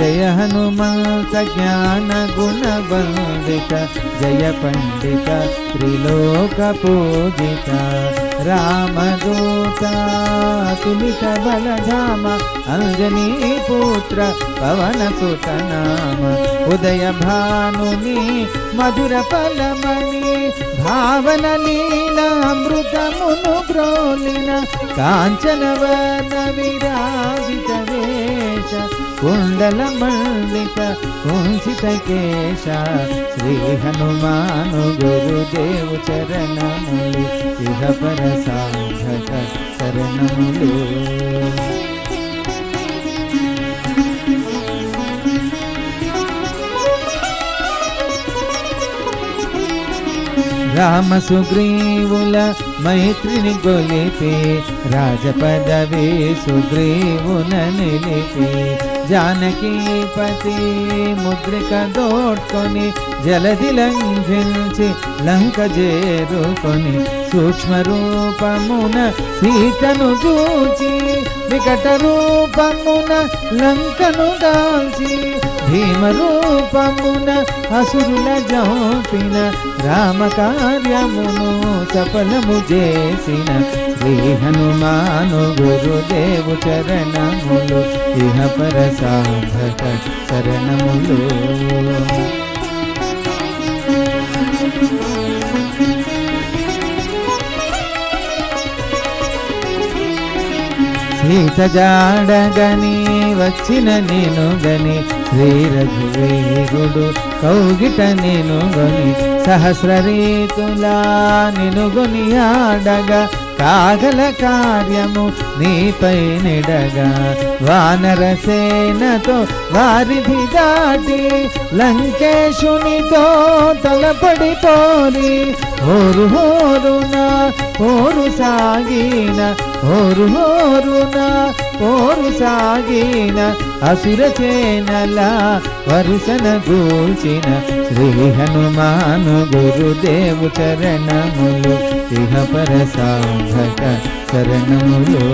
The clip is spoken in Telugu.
जय हनुमन्त ज्ञानगुणवन्दित जय पण्डित त्रिलोकपूजिता रामदूता तुलितबलधाम अञ्जनीपुत्र पवनसुतनाम कांचन वन विराजित वेश। కుండల మల్లిక కుంచిత కేశ శ్రీ హనుమాను గురుదేవు చరణములు ఇహ పర సాధక శరణములు రామ సుగ్రీవుల మైత్రిని గొలిపి రాజపదవి సుగ్రీవున నిలిపి జానకీపతి ముద్రిక దోడ్కొని జలది లంఘించి లంక చేరుకొని సూక్ష్మ రూపమున సీతను చూచి వికట రూపమున లంకను దాల్చి భీమ రూపమున అసురుల జోపిన రామ కార్యమును సఫలము చేసిన శ్రీ హనుమాను గురుదేవు చరణములు ఇహ పర సాధక చరణములు సీత జాడగని వచ్చిన నేను గని శ్రీ రఘువీరుడు కౌగిట నేను గని సహస్ర రీతులా నినుగుని ఆడగా కాగల కార్యము నీపై నిడగా. వానరసేనతో వారిధి దాటి లంకేశునితో తలపడి పోరి. హోరు హోరున పోరు సాగిన హోరు హోరున పోరు సాగిన అసురసేనల వరుసన గూల్చిన శ్రీ హనుమాను గురుదేవు చరణములు ఇహ పర సాధక శరణములు